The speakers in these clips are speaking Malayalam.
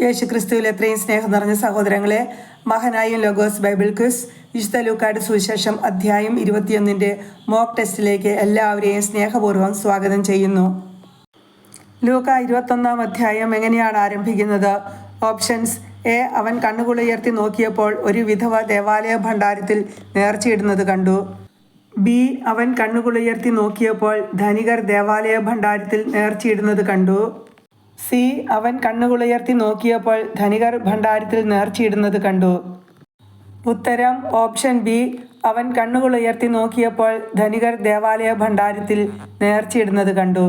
യേശു ക്രിസ്തുവിൽ എത്രയും സ്നേഹം നിറഞ്ഞ സഹോദരങ്ങളെ മഹനായും ലോഗോസ് ബൈബിൾ ക്വിസ് വിശുദ്ധ ലൂക്കാട് സുവിശേഷം അധ്യായം ഇരുപത്തിയൊന്നിന്റെ മോക്ക് ടെസ്റ്റിലേക്ക് എല്ലാവരെയും സ്നേഹപൂർവം സ്വാഗതം ചെയ്യുന്നു. ലൂക്ക ഇരുപത്തൊന്നാം അധ്യായം എങ്ങനെയാണ് ആരംഭിക്കുന്നത്? ഓപ്ഷൻസ്. എ. അവൻ കണ്ണുകളുയർത്തി നോക്കിയപ്പോൾ ഒരു വിധവ ദേവാലയ ഭണ്ഡാരത്തിൽ നേർച്ചയിടുന്നത് കണ്ടു. ബി. അവൻ കണ്ണുകളുയർത്തി നോക്കിയപ്പോൾ ധനികർ ദേവാലയ ഭണ്ഡാരത്തിൽ നേർച്ചയിടുന്നത് കണ്ടു. സി അവൻ കണ്ണുകളുയർത്തി നോക്കിയപ്പോൾ ധനികർ ഭണ്ഡാരത്തിൽ നേർച്ചയിടുന്നത് കണ്ടു. ഉത്തരം ഓപ്ഷൻ ബി അവൻ കണ്ണുകളുയർത്തി നോക്കിയപ്പോൾ ധനികർ ദേവാലയ ഭണ്ഡാരത്തിൽ നേർച്ചയിടുന്നത് കണ്ടു.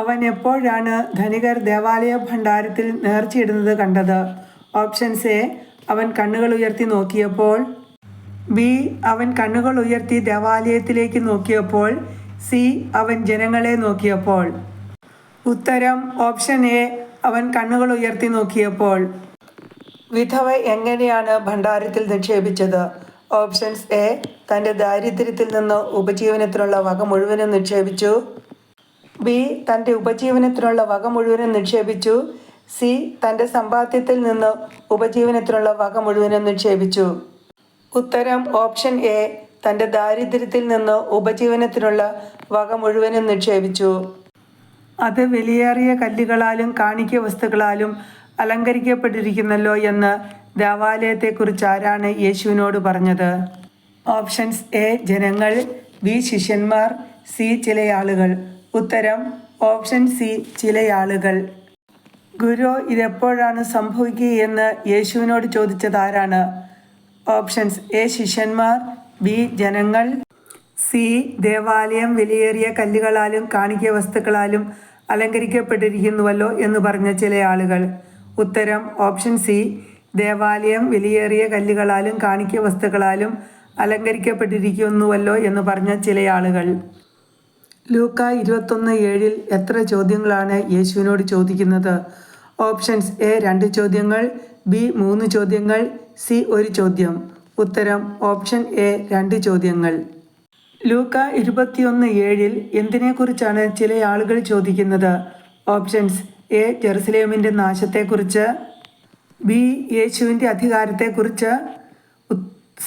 അവൻ എപ്പോഴാണ് ധനികർ ദേവാലയ ഭണ്ഡാരത്തിൽ നേർച്ചയിടുന്നത് കണ്ടത്? ഓപ്ഷൻസ് എ അവൻ കണ്ണുകൾ ഉയർത്തി നോക്കിയപ്പോൾ. ബി അവൻ കണ്ണുകൾ ഉയർത്തി ദേവാലയത്തിലേക്ക് നോക്കിയപ്പോൾ. സി അവൻ ജനങ്ങളെ നോക്കിയപ്പോൾ. ഉത്തരം ഓപ്ഷൻ എ അവൻ കണ്ണുകൾ ഉയർത്തി നോക്കിയപ്പോൾ. വിധവ എങ്ങനെയാണ് ഭണ്ഡാരത്തിൽ നിക്ഷേപിച്ചത്? ഓപ്ഷൻസ് എ തന്റെ ദാരിദ്ര്യത്തിൽ നിന്ന് ഉപജീവനത്തിനുള്ള വക മുഴുവനും നിക്ഷേപിച്ചു. ബി തന്റെ ഉപജീവനത്തിനുള്ള വക മുഴുവനും നിക്ഷേപിച്ചു. സി തന്റെ സമ്പാദ്യത്തിൽ നിന്ന് ഉപജീവനത്തിനുള്ള വക മുഴുവനും നിക്ഷേപിച്ചു. ഉത്തരം ഓപ്ഷൻ എ തന്റെ ദാരിദ്ര്യത്തിൽ നിന്ന് ഉപജീവനത്തിനുള്ള വക മുഴുവനും നിക്ഷേപിച്ചു. അത് വിലയേറിയ കല്ലുകളാലും കാണിക്ക വസ്തുക്കളാലും അലങ്കരിക്കപ്പെട്ടിരിക്കുന്നല്ലോ എന്ന് ദേവാലയത്തെക്കുറിച്ച് ആരാണ് യേശുവിനോട് പറഞ്ഞത്. ഓപ്ഷൻസ് എ ജനങ്ങൾ. ബി ശിഷ്യന്മാർ. സി ചില ആളുകൾ ഉത്തരം ഓപ്ഷൻ സി ചില ആളുകൾ ഗുരു ഇതെപ്പോഴാണ് സംഭവിക്കുകയെന്ന് യേശുവിനോട് ചോദിച്ചത് ആരാണ് ഓപ്ഷൻസ് എ ശിഷ്യന്മാർ. ബി ജനങ്ങൾ. സി ദേവാലയം വിലയേറിയ കല്ലുകളാലും കാണിക്ക വസ്തുക്കളാലും അലങ്കരിക്കപ്പെട്ടിരിക്കുന്നുവല്ലോ എന്ന് പറഞ്ഞ ചില ആളുകൾ. ഉത്തരം ഓപ്ഷൻ സി ദേവാലയം വിലയേറിയ കല്ലുകളാലും കാണിക്ക വസ്തുക്കളാലും അലങ്കരിക്കപ്പെട്ടിരിക്കുന്നുവല്ലോ എന്ന് പറഞ്ഞ ചില ആളുകൾ. ലൂക്ക ഇരുപത്തൊന്ന് ഏഴിൽ എത്ര ചോദ്യങ്ങളാണ് യേശുവിനോട് ചോദിക്കുന്നത്? ഓപ്ഷൻസ് എ രണ്ട് ചോദ്യങ്ങൾ ബി മൂന്ന് ചോദ്യങ്ങൾ സി ഒരു ചോദ്യം. ഉത്തരം ഓപ്ഷൻ എ രണ്ട് ചോദ്യങ്ങൾ. ലൂക്ക ഇരുപത്തിയൊന്ന് ഏഴിൽ എന്തിനെക്കുറിച്ചാണ് ചില ആളുകൾ ചോദിക്കുന്നത്? ഓപ്ഷൻസ് എ ജെറുസലേമിന്റെ നാശത്തെക്കുറിച്ച് ബി യേശുവിന്റെ അധികാരത്തെക്കുറിച്ച്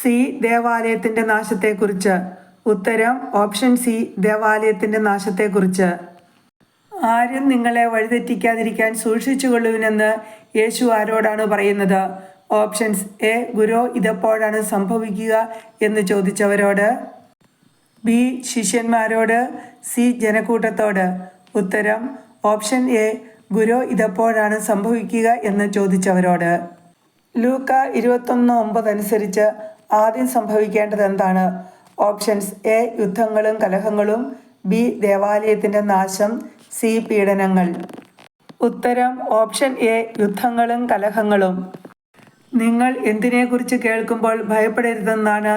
സി ദേവാലയത്തിന്റെ നാശത്തെക്കുറിച്ച്. ഉത്തരം ഓപ്ഷൻ സി ദേവാലയത്തിന്റെ നാശത്തെക്കുറിച്ച്. ആരും നിങ്ങളെ വഴിതെറ്റിക്കാതിരിക്കാൻ സൂക്ഷിച്ചുകൊള്ളുവിനെന്ന് യേശു ആരോടാണ് പറയുന്നത്? ഓപ്ഷൻസ് എ ഗുരു ഇതെപ്പോഴാണ് സംഭവിക്കുക എന്ന് ചോദിച്ചവരോട്. ബി ശിഷ്യന്മാരോട് സി ജനക്കൂട്ടത്തോട്. ഉത്തരം ഓപ്ഷൻ എ ഗുരു ഇതെപ്പോഴാണ് സംഭവിക്കുക എന്ന് ചോദിച്ചവരോട്. ലൂക്ക ഇരുപത്തൊന്ന് ഒമ്പത് അനുസരിച്ച് ആദ്യം സംഭവിക്കേണ്ടത് എന്താണ്? ഓപ്ഷൻസ് എ യുദ്ധങ്ങളും കലഹങ്ങളും ബി ദേവാലയത്തിന്റെ നാശം സി പീഡനങ്ങൾ. ഉത്തരം ഓപ്ഷൻ എ യുദ്ധങ്ങളും കലഹങ്ങളും. നിങ്ങൾ എന്തിനെക്കുറിച്ച് കേൾക്കുമ്പോൾ ഭയപ്പെടരുതെന്നാണ്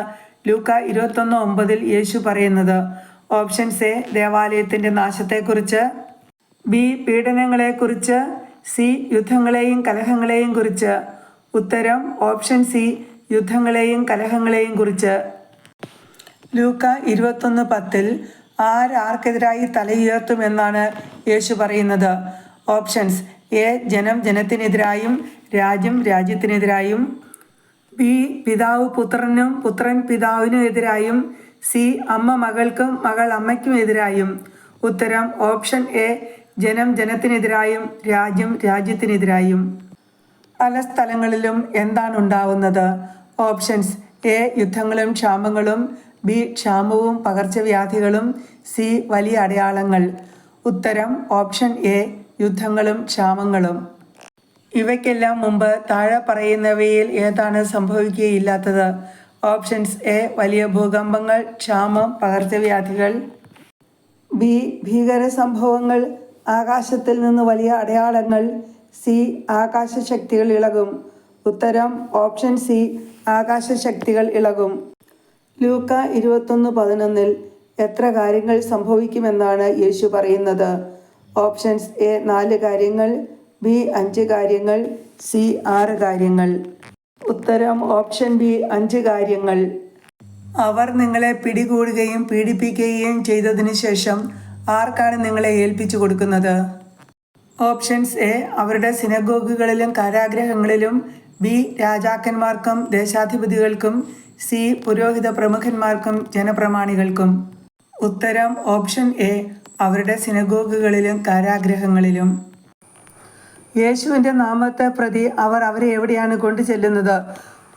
ലൂക്ക ഇരുപത്തൊന്ന് ഒമ്പതിൽ യേശു പറയുന്നത് ഓപ്ഷൻസ് എ ദേവാലയത്തിന്റെ നാശത്തെക്കുറിച്ച് ബി പീഡനങ്ങളെക്കുറിച്ച് സി യുദ്ധങ്ങളെയും കലഹങ്ങളെയും കുറിച്ച്. ഉത്തരം ഓപ്ഷൻ സി യുദ്ധങ്ങളെയും കലഹങ്ങളെയും കുറിച്ച്. ലൂക്ക ഇരുപത്തൊന്ന് പത്തിൽ ആരാർക്കെതിരായി തലയുയർത്തുമെന്നാണ് യേശു പറയുന്നത്. ഓപ്ഷൻസ് എ ജനം ജനത്തിനെതിരായും രാജ്യം രാജ്യത്തിനെതിരായും. ബി പിതാവ് പുത്രനും പുത്രൻ പിതാവിനും എതിരായും സി അമ്മ മകൾക്കും മകൾ അമ്മയ്ക്കും എതിരായും. ഉത്തരം ഓപ്ഷൻ എ ജനം ജനത്തിനെതിരായും രാജ്യം രാജ്യത്തിനെതിരായും. പല സ്ഥലങ്ങളിലും എന്താണ് ഉണ്ടാവുന്നത്? ഓപ്ഷൻസ് എ യുദ്ധങ്ങളും ക്ഷാമങ്ങളും ബി ക്ഷാമവും പകർച്ചവ്യാധികളും സി വലിയ അടയാളങ്ങൾ. ഉത്തരം ഓപ്ഷൻ എ യുദ്ധങ്ങളും ക്ഷാമങ്ങളും. ഇവയ്ക്കെല്ലാം മുമ്പ് താഴെ പറയുന്നവയിൽ ഏതാണ് സംഭവിക്കുകയില്ലാത്തത്? ഓപ്ഷൻസ് എ വലിയ ഭൂകമ്പങ്ങൾ ക്ഷാമം പകർച്ചവ്യാധികൾ. ബി ഭീകര സംഭവങ്ങൾ ആകാശത്തിൽ നിന്ന് വലിയ അടയാളങ്ങൾ. സി ആകാശ ശക്തികൾ ഇളകും. ഉത്തരം ഓപ്ഷൻ സി ആകാശ ശക്തികൾ ഇളകും. ലൂക്ക ഇരുപത്തൊന്ന് പതിനൊന്നിൽ എത്ര കാര്യങ്ങൾ സംഭവിക്കുമെന്നാണ് യേശു പറയുന്നത്? ഓപ്ഷൻസ് എ നാല് കാര്യങ്ങൾ. ബി അഞ്ച് കാര്യങ്ങൾ സി ആറ് കാര്യങ്ങൾ. ഉത്തരം ഓപ്ഷൻ ബി അഞ്ച് കാര്യങ്ങൾ. അവർ നിങ്ങളെ പിടികൂടുകയും പീഡിപ്പിക്കുകയും ചെയ്തതിനു ശേഷം ആർക്കാണ് നിങ്ങളെ ഏൽപ്പിച്ചു കൊടുക്കുന്നത്? ഓപ്ഷൻസ് എ അവരുടെ സിനഗോഗുകളിലും കാരാഗ്രഹങ്ങളിലും ബി രാജാക്കന്മാർക്കും ദേശാധിപതികൾക്കും സി പുരോഹിത പ്രമുഖന്മാർക്കും ജനപ്രമാണികൾക്കും. ഉത്തരം ഓപ്ഷൻ എ അവരുടെ സിനഗോഗുകളിലും കാരാഗ്രഹങ്ങളിലും. യേശുവിന്റെ നാമത്തെ പ്രതി അവർ അവരെ എവിടെയാണ് കൊണ്ടു ചെല്ലുന്നത്?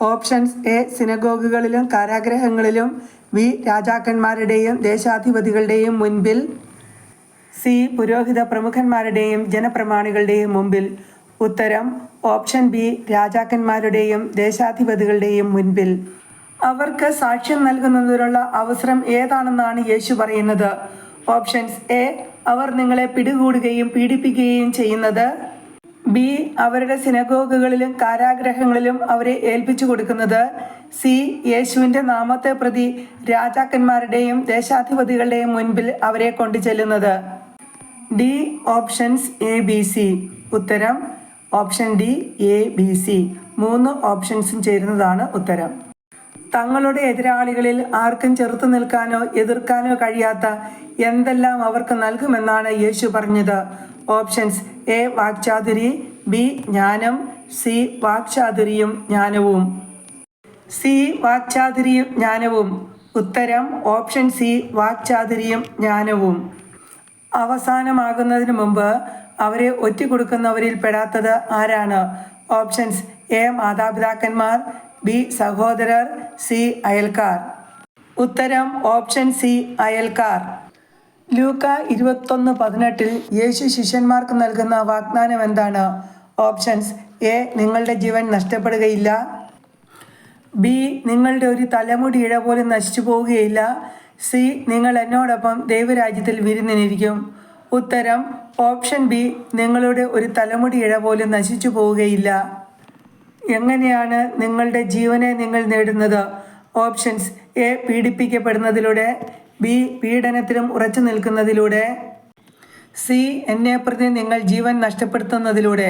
ഓപ്ഷൻസ് എ സിനഗോഗുകളിലും കാരാഗ്രഹങ്ങളിലും വി രാജാക്കന്മാരുടെയും ദേശാധിപതികളുടെയും മുൻപിൽ സി പുരോഹിത പ്രമുഖന്മാരുടെയും ജനപ്രമാണികളുടെയും മുമ്പിൽ. ഉത്തരം ഓപ്ഷൻ ബി രാജാക്കന്മാരുടെയും ദേശാധിപതികളുടെയും മുൻപിൽ. അവർക്ക് സാക്ഷ്യം നൽകുന്നതിനുള്ള അവസരം ഏതാണെന്നാണ് യേശു പറയുന്നത്? ഓപ്ഷൻസ് എ അവർ നിങ്ങളെ പിടികൂടുകയും പീഡിപ്പിക്കുകയും ചെയ്യുന്നത് ബി അവരുടെ സിനഗോഗുകളിലും കാരാഗ്രഹങ്ങളിലും അവരെ ഏൽപ്പിച്ചു കൊടുക്കുന്നത്. സി യേശുവിന്റെ നാമത്തെ പ്രതി രാജാക്കന്മാരുടെയും ദേശാധിപതികളുടെയും മുൻപിൽ അവരെ കൊണ്ടു ചെല്ലുന്നത് D options A B C. ഉത്തരം option D A B C. മൂന്ന് ഓപ്ഷൻസും ചേരുന്നതാണ് ഉത്തരം. തങ്ങളുടെ എതിരാളികളിൽ ആർക്കും ചെറുത്തു നിൽക്കാനോ എതിർക്കാനോ കഴിയാത്ത എന്തെല്ലാം അവർക്ക് നൽകുമെന്നാണ് യേശു പറഞ്ഞത്. ഓപ്ഷൻസ് എ വാക്ചാതുരി ബി ജ്ഞാനം സി വാക്ചാതുരിയും ജ്ഞാനവും. സി വാക്ചാതുരിയും ജ്ഞാനവും. ഉത്തരം ഓപ്ഷൻ സി വാക്ചാതുരിയും ജ്ഞാനവും. അവസാനമാകുന്നതിന് മുമ്പ് അവരെ ഒറ്റിക്കൊടുക്കുന്നവരിൽ പെടാത്തത് ആരാണ്? ഓപ്ഷൻസ് എ മാതാപിതാക്കന്മാർ ബി സഹോദരർ സി അയൽക്കാർ. ഉത്തരം ഓപ്ഷൻ സി അയൽക്കാർ. ലൂക്ക ഇരുപത്തൊന്ന് പതിനെട്ടിൽ യേശു ശിഷ്യന്മാർക്ക് നൽകുന്ന വാഗ്ദാനം എന്താണ്? ഓപ്ഷൻസ് എ നിങ്ങളുടെ ജീവൻ നഷ്ടപ്പെടുകയില്ല. ബി നിങ്ങളുടെ ഒരു തലമുടി ഇഴ പോലും നശിച്ചു പോവുകയില്ല. സി നിങ്ങൾ എന്നോടൊപ്പം ദൈവരാജ്യത്തിൽ വിരുന്നിനിരിക്കും. ഉത്തരം ഓപ്ഷൻ ബി നിങ്ങളുടെ ഒരു തലമുടി ഇഴ പോലും നശിച്ചു പോവുകയില്ല. എങ്ങനെയാണ് നിങ്ങളുടെ ജീവനെ നിങ്ങൾ നേടുന്നത്? ഓപ്ഷൻസ് എ പീഡിപ്പിക്കപ്പെടുന്നതിലൂടെ. ബി പീഡനത്തിലും ഉറച്ചു നിൽക്കുന്നതിലൂടെ. സി എന്നെ പ്രതി നിങ്ങൾ ജീവൻ നഷ്ടപ്പെടുത്തുന്നതിലൂടെ.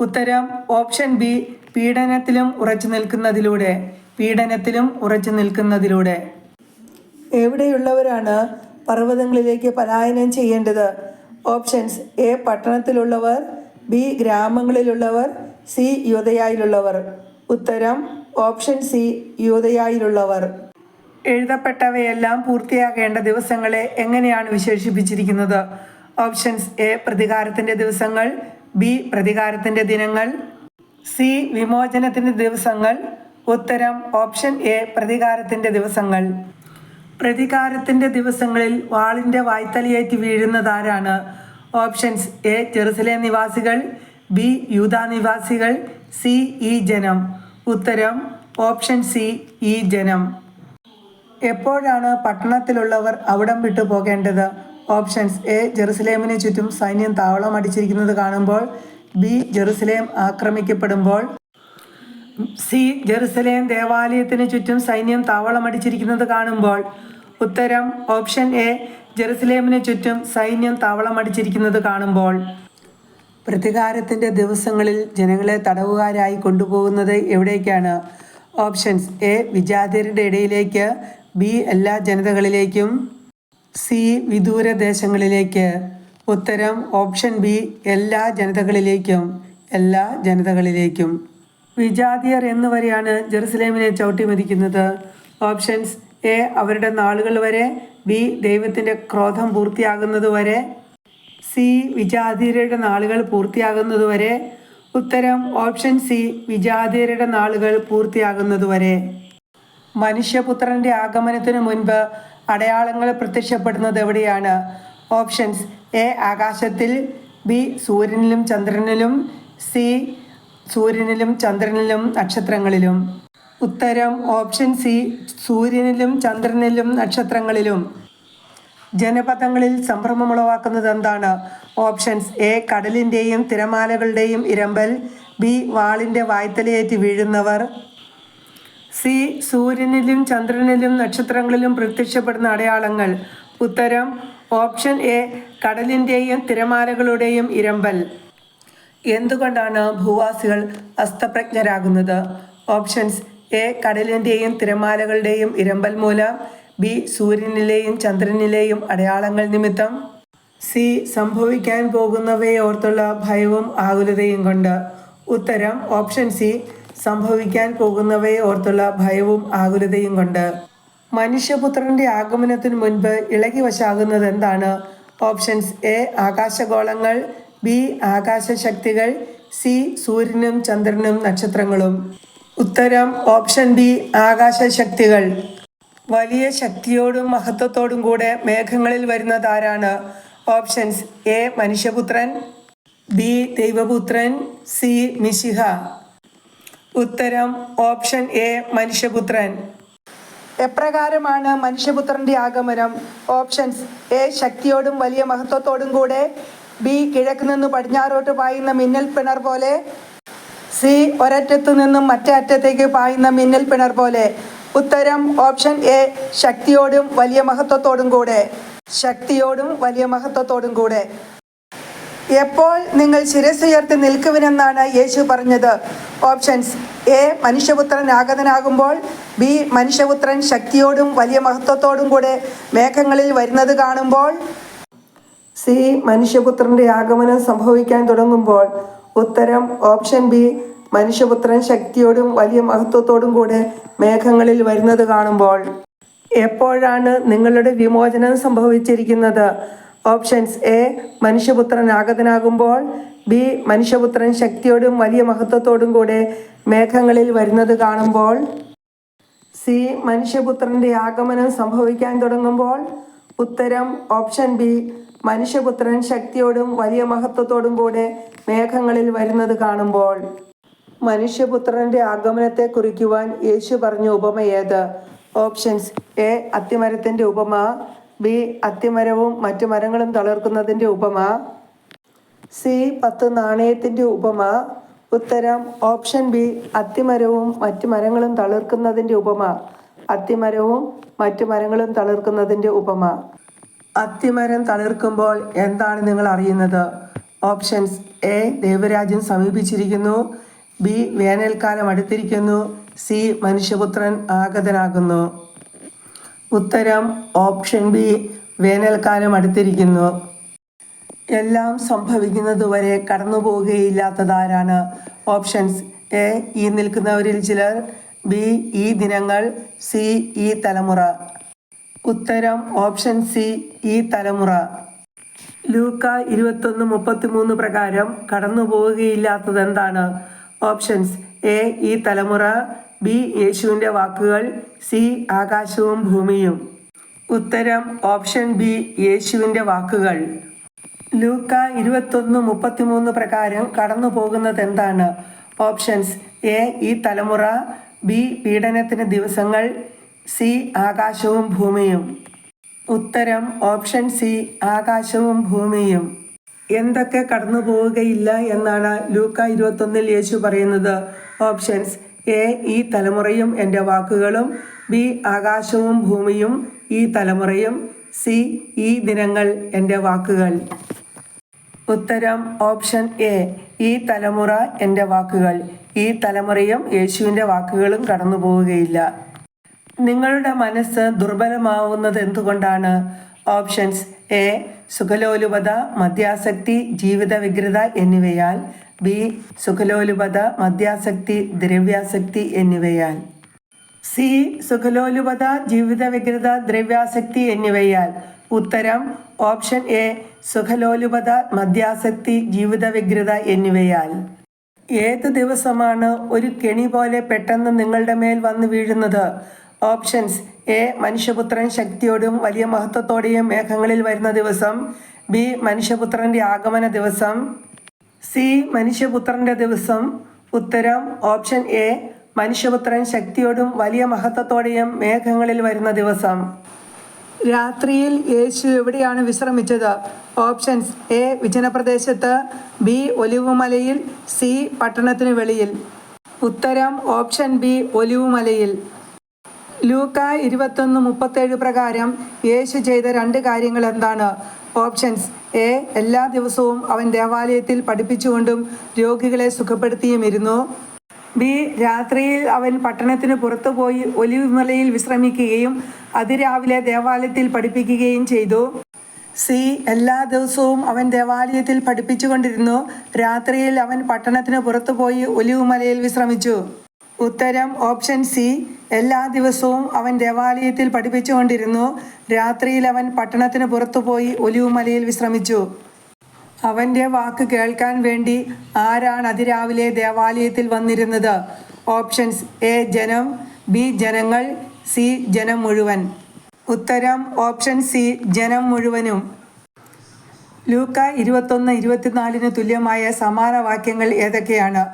ഉത്തരം ഓപ്ഷൻ ബി പീഡനത്തിലും ഉറച്ചു നിൽക്കുന്നതിലൂടെ. പീഡനത്തിലും ഉറച്ചു നിൽക്കുന്നതിലൂടെ. എവിടെയുള്ളവരാണ് പർവതങ്ങളിലേക്ക് പലായനം ചെയ്യേണ്ടത്? ഓപ്ഷൻസ് എ പട്ടണത്തിലുള്ളവർ ബി ഗ്രാമങ്ങളിലുള്ളവർ സി യുവതയായിലുള്ളവർ ഉത്തരം ഓപ്ഷൻ സി യുവതയായിലുള്ളവർ എഴുതപ്പെട്ടവയെല്ലാം പൂർത്തിയാകേണ്ട ദിവസങ്ങളെ എങ്ങനെയാണ് വിശേഷിപ്പിച്ചിരിക്കുന്നത്? ഓപ്ഷൻസ് എ പ്രതികാരത്തിന്റെ ദിവസങ്ങൾ. ബി പ്രതികാരത്തിന്റെ ദിനങ്ങൾ. സി വിമോചനത്തിന്റെ ദിവസങ്ങൾ. ഉത്തരം ഓപ്ഷൻ എ പ്രതികാരത്തിന്റെ ദിവസങ്ങൾ. പ്രതികാരത്തിന്റെ ദിവസങ്ങളിൽ വാളിന്റെ വായ്ത്തലയേറ്റ് വീഴുന്നതാരാണ് ഓപ്ഷൻസ് എ ജെറുസലേം നിവാസികൾ. ബി യൂത നിവാസികൾ. സി ഈ ജനം. ഉത്തരം ഓപ്ഷൻ സി ഈ ജനം. എപ്പോഴാണ് പട്ടണത്തിലുള്ളവർ അവിടം വിട്ടു പോകേണ്ടത്? Options A. ജെറുസലേമിന് ചുറ്റും സൈന്യം താവളം അടിച്ചിരിക്കുന്നത് കാണുമ്പോൾ ബി. ജെറുസലേം ആക്രമിക്കപ്പെടുമ്പോൾ സി. ജെറുസലേം ദേവാലയത്തിന് ചുറ്റും സൈന്യം താവളം അടിച്ചിരിക്കുന്നത് കാണുമ്പോൾ. ഉത്തരം ഓപ്ഷൻ എ. ജെറുസലേമിന് ചുറ്റും സൈന്യം താവളം അടിച്ചിരിക്കുന്നത് കാണുമ്പോൾ. പ്രതികാരത്തിന്റെ ദിവസങ്ങളിൽ ജനങ്ങളെ തടവുകാരായി കൊണ്ടുപോകുന്നത് എവിടേക്കാണ്? Options A. വിജാതിയരുടെ ഇടയിലേക്ക് ബി എല്ലാ ജനതകളിലേക്കും സി വിദൂര ദേശങ്ങളിലേക്ക്. ഉത്തരം ഓപ്ഷൻ ബി എല്ലാ ജനതകളിലേക്കും എല്ലാ ജനതകളിലേക്കും. വിജാതിയർ എന്നുവരെയാണ് ജെറുസലേമിനെ ചവിട്ടിമതിക്കുന്നത്. ഓപ്ഷൻസ് എ അവരുടെ നാളുകൾ വരെ. ബി ദൈവത്തിന്റെ ക്രോധം പൂർത്തിയാകുന്നതുവരെ സി വിജാതിയരുടെ നാളുകൾ പൂർത്തിയാകുന്നതുവരെ ഉത്തരം ഓപ്ഷൻ സി വിജാതിയരുടെ നാളുകൾ പൂർത്തിയാകുന്നതുവരെ മനുഷ്യപുത്രന്റെ ആഗമനത്തിനു മുൻപ് അടയാളങ്ങൾ പ്രത്യക്ഷപ്പെടുന്നത് എവിടെയാണ്? ഓപ്ഷൻസ് എ ആകാശത്തിൽ ബി സൂര്യനിലും ചന്ദ്രനിലും സി സൂര്യനിലും ചന്ദ്രനിലും നക്ഷത്രങ്ങളിലും. ഉത്തരം ഓപ്ഷൻ സി സൂര്യനിലും ചന്ദ്രനിലും നക്ഷത്രങ്ങളിലും. ജനപദങ്ങളിൽ സംഭ്രമമുളവാക്കുന്നത് എന്താണ്? ഓപ്ഷൻസ് എ കടലിന്റെയും തിരമാലകളുടെയും ഇരമ്പൽ ബി വാളിന്റെ വായ്ത്തലയേറ്റ് വീഴുന്നവർ. സി സൂര്യനിലും ചന്ദ്രനിലും നക്ഷത്രങ്ങളിലും പ്രത്യക്ഷപ്പെടുന്ന അടയാളങ്ങൾ. ഉത്തരം ഓപ്ഷൻ എ കടലിന്റെയും തിരമാലകളുടെയും ഇരമ്പൽ. എന്തുകൊണ്ടാണ് ഭൂവാസികൾ അസ്തപ്രജ്ഞരാകുന്നത്? ഓപ്ഷൻസ് എ കടലിന്റെയും തിരമാലകളുടെയും ഇരമ്പൽ മൂലം. ബി സൂര്യനിലെയും ചന്ദ്രനിലെയും അടയാളങ്ങൾ നിമിത്തം. സി സംഭവിക്കാൻ പോകുന്നവയെ ഓർത്തുള്ള ഭയവും ആകുലതയും കൊണ്ട്. ഉത്തരം ഓപ്ഷൻ സി സംഭവിക്കാൻ പോകുന്നവയെ ഓർത്തുള്ള ഭയവും ആകുലതയും കൊണ്ട് മനുഷ്യപുത്രന്റെ ആഗമനത്തിന് മുൻപ് ഇളകി വശാകുന്നത് എന്താണ് ഓപ്ഷൻസ് എ ആകാശഗോളങ്ങൾ ബി ആകാശശക്തികൾ സി സൂര്യനും ചന്ദ്രനും നക്ഷത്രങ്ങളും. ഉത്തരം ഓപ്ഷൻ ബി ആകാശശക്തികൾ. വലിയ ശക്തിയോടും മഹത്വത്തോടും കൂടെ മേഘങ്ങളിൽ വരുന്നതാരാണ്? ഓപ്ഷൻസ് എ മനുഷ്യപുത്രൻ ബി ദൈവപുത്രൻ സി മിശിഹ. ഉത്തരം ഓപ്ഷൻ എ മനുഷ്യപുത്രൻ. എപ്രകാരമാണ് മനുഷ്യപുത്രന്റെ ആഗമനം? ഓപ്ഷൻസ് എ ശക്തിയോടും വലിയ മഹത്വത്തോടും കൂടെ. ബി കിഴക്ക് നിന്ന് പടിഞ്ഞാറോട്ട് പായുന്ന മിന്നൽ പിണർ പോലെ. സി ഒരറ്റത്തു നിന്നും മറ്റേ അറ്റത്തേക്ക് പായുന്ന മിന്നൽ പിണർ പോലെ. ഉത്തരം ഓപ്ഷൻ എ ശക്തിയോടും വലിയ മഹത്വത്തോടും കൂടെ. ശക്തിയോടും വലിയ മഹത്വത്തോടും കൂടെ. എപ്പോൾ നിങ്ങൾ ശിരസുയർത്തി നിൽക്കുവിനെന്നാണ് യേശു പറഞ്ഞത്. ഓപ്ഷൻസ് എ മനുഷ്യപുത്രൻ ആഗതനാകുമ്പോൾ ബി മനുഷ്യപുത്രൻ ശക്തിയോടും വലിയ മഹത്വത്തോടും കൂടെ മേഘങ്ങളിൽ വരുന്നത് കാണുമ്പോൾ സി മനുഷ്യപുത്രന്റെ ആഗമനം സംഭവിക്കാൻ തുടങ്ങുമ്പോൾ. ഉത്തരം ഓപ്ഷൻ ബി മനുഷ്യപുത്രൻ ശക്തിയോടും വലിയ മഹത്വത്തോടും കൂടെ മേഘങ്ങളിൽ വരുന്നത് കാണുമ്പോൾ. എപ്പോഴാണ് നിങ്ങളുടെ വിമോചനം സംഭവിച്ചിരിക്കുന്നത്? ഓപ്ഷൻസ് എ മനുഷ്യപുത്രൻ ആഗതനാകുമ്പോൾ ബി മനുഷ്യപുത്രൻ ശക്തിയോടും വലിയ മഹത്വത്തോടും കൂടെ മേഘങ്ങളിൽ വരുന്നത് കാണുമ്പോൾ സി മനുഷ്യപുത്രന്റെ ആഗമനം സംഭവിക്കാൻ തുടങ്ങുമ്പോൾ ഉത്തരം ഓപ്ഷൻ ബി മനുഷ്യപുത്രൻ ശക്തിയോടും വലിയ മഹത്വത്തോടും കൂടെ മേഘങ്ങളിൽ വരുന്നത് കാണുമ്പോൾ. മനുഷ്യപുത്രന്റെ ആഗമനത്തെ കുറിക്കുവാൻ യേശു പറഞ്ഞ ഉപമ ഏത്? ഓപ്ഷൻസ് എ അത്തിമരത്തിന്റെ ഉപമ ബി അത്തിമരവും മറ്റു മരങ്ങളും തളർക്കുന്നതിന്റെ ഉപമ. സി പത്ത് നാണയത്തിന്റെ ഉപമ. ഉത്തരം ഓപ്ഷൻ ബി അത്തിമരവും മറ്റു മരങ്ങളും തളിർക്കുന്നതിന്റെ ഉപമ. അത്തിമരവും മറ്റു മരങ്ങളും തളിർക്കുന്നതിന്റെ ഉപമ. അത്തിമരം തളിർക്കുമ്പോൾ എന്താണ് നിങ്ങൾ അറിയുന്നത്? ഓപ്ഷൻസ് എ ദേവരാജൻ സമീപിച്ചിരിക്കുന്നു. ബി വേനൽക്കാലം അടുത്തിരിക്കുന്നു. സി മനുഷ്യപുത്രൻ ആഗതനാകുന്നു. ഉത്തരം ഓപ്ഷൻ ബി വേനൽക്കാലം അടുത്തിരിക്കുന്നു. എല്ലാം സംഭവിക്കുന്നതുവരെ കടന്നു പോവുകയില്ലാത്തതാരാണ് ഓപ്ഷൻസ്. എ ഈ നിൽക്കുന്നവരിൽ ചിലർ. ബി ഈ ദിനങ്ങൾ. സി ഈ തലമുറ. ഉത്തരം ഓപ്ഷൻ സി ഈ തലമുറ. ലൂക്ക ഇരുപത്തൊന്ന് മുപ്പത്തിമൂന്ന് പ്രകാരം കടന്നു പോവുകയില്ലാത്തത് എന്താണ് ഓപ്ഷൻസ്. എ ഈ തലമുറ. ബി യേശുവിന്റെ വാക്കുകൾ സി ആകാശവും ഭൂമിയും. ഉത്തരം ഓപ്ഷൻ ബി യേശുവിന്റെ വാക്കുകൾ. ലൂക്ക ഇരുപത്തൊന്ന് മുപ്പത്തിമൂന്ന് പ്രകാരം കടന്നു പോകുന്നത് എന്താണ്? ഓപ്ഷൻസ് എ ഈ തലമുറ ബി പീഡനത്തിന് ദിവസങ്ങൾ സി ആകാശവും ഭൂമിയും. ഉത്തരം ഓപ്ഷൻ സി ആകാശവും ഭൂമിയും. എന്തൊക്കെ കടന്നു പോവുകയില്ല എന്നാണ് ലൂക്ക ഇരുപത്തൊന്നിൽ യേശു പറയുന്നത്? ഓപ്ഷൻസ് എ ഈ തലമുറയും എന്റെ വാക്കുകളും ബി ആകാശവും ഭൂമിയും ഈ തലമുറയും സി ഈ ദിനങ്ങൾ എന്റെ വാക്കുകൾ. ഉത്തരം ഓപ്ഷൻ എ ഈ തലമുറ എന്റെ വാക്കുകൾ. ഈ തലമുറയും യേശുവിന്റെ വാക്കുകളും കടന്നു പോവുകയില്ല നിങ്ങളുടെ മനസ്സ് ദുർബലമാവുന്നത് എന്തുകൊണ്ടാണ്? ഓപ്ഷൻസ് എ സുഖലോലുപത മദ്യാസക്തി ജീവിത വിഗ്രത എന്നിവയാൽ ബി സുഖലോലുപത മദ്യാസക്തി ദ്രവ്യാസക്തി എന്നിവയാൽ. സി സുഖലോലുപത ജീവിത വിഗ്രത ദ്രവ്യാസക്തി എന്നിവയാൽ. ഉത്തരം ഓപ്ഷൻ എ സുഖലോലുപത മദ്യാസക്തി ജീവിത വിഗ്രത എന്നിവയാൽ. ഏത് ദിവസമാണ് ഒരു കെണി പോലെ പെട്ടെന്ന് നിങ്ങളുടെ മേൽ വന്ന് വീഴുന്നത്? ഓപ്ഷൻസ്. എ മനുഷ്യപുത്രൻ ശക്തിയോടും വലിയ മഹത്വത്തോടെയും മേഘങ്ങളിൽ വരുന്ന ദിവസം. ബി മനുഷ്യപുത്രന്റെ ആഗമന ദിവസം. സി മനുഷ്യപുത്രന്റെ ദിവസം. ഉത്തരം ഓപ്ഷൻ എ മനുഷ്യപുത്രൻ ശക്തിയോടും വലിയ മഹത്വത്തോടെയും മേഘങ്ങളിൽ വരുന്ന ദിവസം. രാത്രിയിൽ യേശു എവിടെയാണ് വിശ്രമിച്ചത്? ഓപ്ഷൻസ് എ വിജനപ്രദേശത്ത്. ബി ഒലിവുമലയിൽ. സി പട്ടണത്തിന് വെളിയിൽ. ഉത്തരം ഓപ്ഷൻ ബി ഒലിവുമലയിൽ. ലൂക്ക ഇരുപത്തൊന്ന് മുപ്പത്തേഴ് പ്രകാരം യേശു ചെയ്ത രണ്ട് കാര്യങ്ങൾ എന്താണ് ഓപ്ഷൻസ് എ എല്ലാ ദിവസവും അവൻ ദേവാലയത്തിൽ പഠിപ്പിച്ചുകൊണ്ടും രോഗികളെ സുഖപ്പെടുത്തിയും ഇരുന്നു ബി രാത്രിയിൽ അവൻ പട്ടണത്തിന് പുറത്തുപോയി ഒലിവ് മലയിൽ വിശ്രമിക്കുകയും അതിരാവിലെ ദേവാലയത്തിൽ പഠിപ്പിക്കുകയും ചെയ്തു. സി എല്ലാ ദിവസവും അവൻ ദേവാലയത്തിൽ പഠിപ്പിച്ചുകൊണ്ടിരുന്നു. രാത്രിയിൽ അവൻ പട്ടണത്തിന് പുറത്തുപോയി ഒലിവുമലയിൽ വിശ്രമിച്ചു. ഉത്തരം ഓപ്ഷൻ സി. എല്ലാ ദിവസവും അവൻ ദേവാലയത്തിൽ പഠിപ്പിച്ചുകൊണ്ടിരുന്നു. രാത്രിയിൽ അവൻ പട്ടണത്തിന് പുറത്തുപോയി ഒലിവുമലയിൽ വിശ്രമിച്ചു. അവന്റെ വാക്ക് കേൾക്കാൻ വേണ്ടി ആരാണ് അതിരാവിലെ ദേവാലയത്തിൽ വന്നിരുന്നത്? ഓപ്ഷൻസ് എ ജനം ബി ജനങ്ങൾ സി ജനം മുഴുവൻ. ഉത്തരം ഓപ്ഷൻ സി ജനം മുഴുവനും. ലൂക്ക ഇരുപത്തൊന്ന് ഇരുപത്തിനാലിന് തുല്യമായ സമാന വാക്യങ്ങൾ ഏതൊക്കെയാണ്?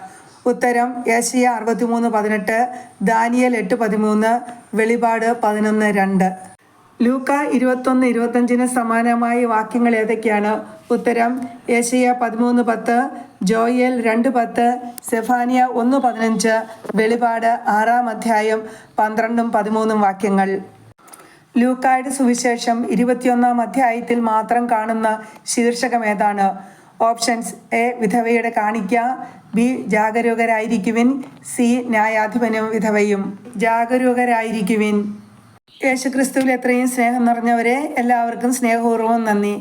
ഉത്തരം ഏഷ്യ അറുപത്തിമൂന്ന് പതിനെട്ട് ദാനിയൽ എട്ട് പതിമൂന്ന് വെളിപാട് പതിനൊന്ന് രണ്ട്. ലൂക്ക ഇരുപത്തൊന്ന് ഇരുപത്തഞ്ചിന് സമാനമായ വാക്യങ്ങൾ ഏതൊക്കെയാണ്? ഉത്തരം ഏഷ്യ പതിമൂന്ന് പത്ത് ജോയൽ രണ്ട് പത്ത് സെഫാനിയ ഒന്ന് പതിനഞ്ച് വെളിപാട് ആറാം അധ്യായം പന്ത്രണ്ടും പതിമൂന്നും വാക്യങ്ങൾ. ലൂക്കായുടെ സുവിശേഷം ഇരുപത്തിയൊന്നാം അധ്യായത്തിൽ മാത്രം കാണുന്ന ശീർഷകം ഏതാണ്? ഓപ്ഷൻസ് എ വിധവയുടെ കാണിക്ക ബി ജാഗരൂകരായിരിക്കുവിൻ സി ന്യായാധിപനും വിധവയും. ജാഗരൂകരായിരിക്കുവിൻ. യേശുക്രിസ്തുവിൽ എത്രയും സ്നേഹം നിറഞ്ഞവരെ എല്ലാവർക്കും സ്നേഹപൂർവം നന്ദി.